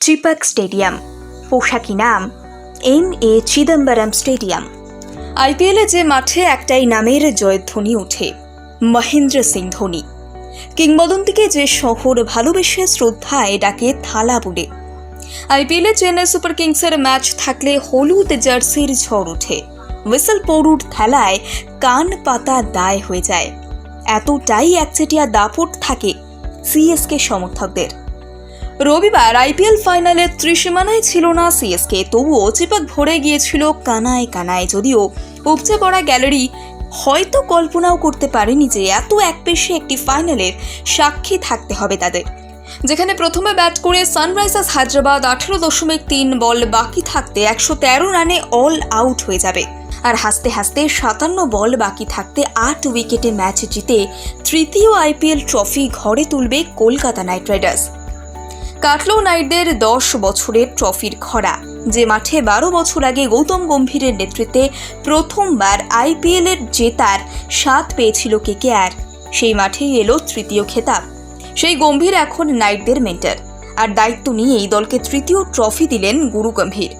চিপাক stadium পোশাকি নাম M A Chidambaram stadium আইপিএলে যে মাঠে একটাই নামের জয়ধ্বনি ওঠে, মহেন্দ্র সিং ধোনি। কিংবদন্তিকে যে শহর ভালোবেসে শ্রদ্ধায় ডাকে থালা বলে আইপিএলে চেন্নাই সুপার কিংসের ম্যাচ থাকলে হলুদ জার্সির ঝড় ওঠে। হুইসেল পৌরুর খেলায় কান পাতা দায় হয়ে যায়। এতটাই একচেটিয়া দাপট থাকে সিএসকে সমর্থকদের। রবিবার আইপিএল ফাইনালের ত্রিসীমানায় ছিল না সিএসকে, তবুও চিপাক ভরে গিয়েছিল কানায় কানায়। যদিও উপচে পড়া গ্যালারি হয়তো কল্পনাও করতে পারেনি যে এত একপেশে একটি ফাইনালের সাক্ষী থাকতে হবে তাদের। যেখানে প্রথমে ব্যাট করে সানরাইজার্স হায়দ্রাবাদ আঠেরো দশমিক তিন বল বাকি থাকতে একশো তেরো রানে অল আউট হয়ে যাবে। আর হাসতে হাসতে সাতান্ন বল বাকি থাকতে আট উইকেটে ম্যাচ জিতে তৃতীয় আইপিএল ট্রফি ঘরে তুলবে কলকাতা নাইট রাইডার্স। কাটলো নাইটদের দশ বছরের ট্রফির খরা। যে মাঠে বারো বছর আগে গৌতম গম্ভীরের নেতৃত্বে প্রথমবার আইপিএল এর জেতার স্বাদ পেয়েছিল কেকেআর সেই মাঠেই এলো তৃতীয় খেতাব। সেই গম্ভীর এখন নাইটদের মেন্টার। আর দায়িত্ব নিয়ে এই দলকে তৃতীয় ট্রফি দিলেন গুরু গম্ভীর।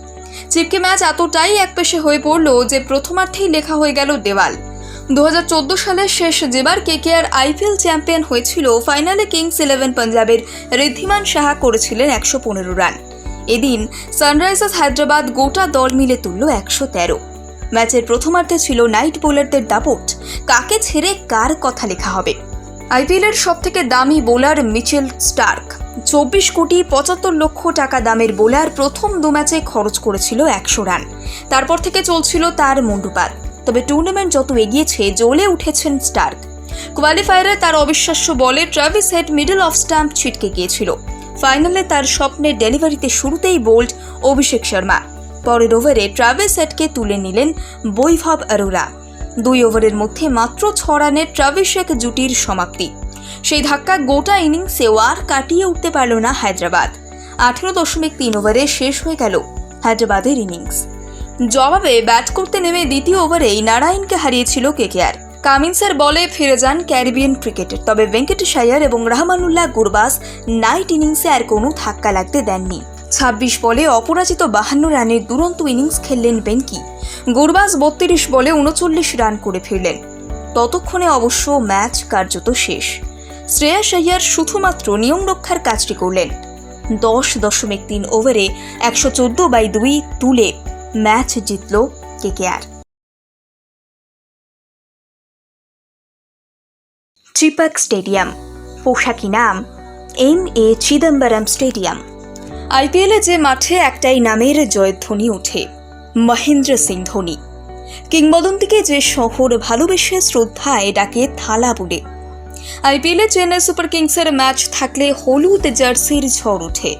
চিপকে ম্যাচ এতটাই একপেশে হয়ে পড়ল যে প্রথমার্থেই লেখা হয়ে গেল দেওয়াল। দু হাজার চোদ্দ সালের শেষ যেবার কেকেআর আইপিএল চ্যাম্পিয়ন হয়েছিল ফাইনালে কিংস ইলেভেন পাঞ্জাবের ঋদ্ধিমান সাহা করেছিলেন একশো পনেরো রান। এদিন সানরাইজার্স হায়দ্রাবাদ গোটা দল মিলে তুলল একশো তেরো। ম্যাচের প্রথমার্ধে ছিল নাইট বোলারদের দাপট। কাকে ছেড়ে কার কথা লেখা হবে? আইপিএলের সব থেকে দামি বোলার মিচেল স্টার্ক। চব্বিশ কোটি পঁচাত্তর লক্ষ টাকা দামের বোলার প্রথম দু ম্যাচে খরচ করেছিল একশো রান। তারপর থেকে চলছিল তার মুন্ডুপাত। তবে টুর্নামেন্ট যত এগিয়েছে, জ্বলে উঠেছেন স্টার্ক কোয়ালিফায়ারে তার অবিশ্বাস্য বলে Travis Head middle off stump ছিটকে গিয়েছিল। ফাইনালে তার স্বপ্নের ডেলিভারিতে শুরুতেই বোল্ড অভিষেক শর্মা। পরের ওভারে ট্রাভিস হেডকে তুলে নিলেন বৈভব অরোরা। দুই ওভারের মধ্যে মাত্র ছ ট্রাভিসেক জুটির সমাপ্তি। সেই ধাক্কা গোটা ইনিংসেও আর কাটিয়ে উঠতে পারল না হায়দ্রাবাদ। আঠেরো দশমিক তিন ওভারে শেষ হয়ে গেল হায়দ্রাবাদের ইনিংস জবাবে ব্যাট করতে নেমে দ্বিতীয় ওভারেই নারায়ণকে হারিয়েছিল কেকেআর। কামিন্সের বলে ফিরে যান ক্যারিবিয়ান ক্রিকেটের তবে ভেঙ্কটেশ আয়ার এবং রহমানুল্লাহ গুরবাস নাইট ইনিংসে আর কোনো ধাক্কা লাগতে দেননি। ছাব্বিশ বলে অপরাজিত বাহান্ন রানের দুরন্ত ইনিংস খেললেন বেঙ্কি গুরবাস বত্রিশ বলে উনচল্লিশ রান করে ফিরলেন। ততক্ষণে অবশ্য ম্যাচ কার্যত শেষ। শ্রেয়াস আয়ার শুধুমাত্র নিয়ম রক্ষার কাজটি করলেন। দশ দশমিক তিন ওভারে একশো চোদ্দ বাই দুই তুলে ম্যাচ জিতল কেকেআর। চিপাক স্টেডিয়াম, পোশাকি নাম, এম এ চিদম্বরম স্টেডিয়াম। আইপিএলে যে মাঠে একটাই নামের জয়ধ্বনি ওঠে, মহেন্দ্র সিং ধোনি। কিংবদন্তিকে যে শহর ভালোবেসে শ্রদ্ধায় ডাকে থালা বলে আইপিএলে চেন্নাই সুপার কিংসের ম্যাচ থাকলে হলুদ জার্সির ঝড় ওঠে।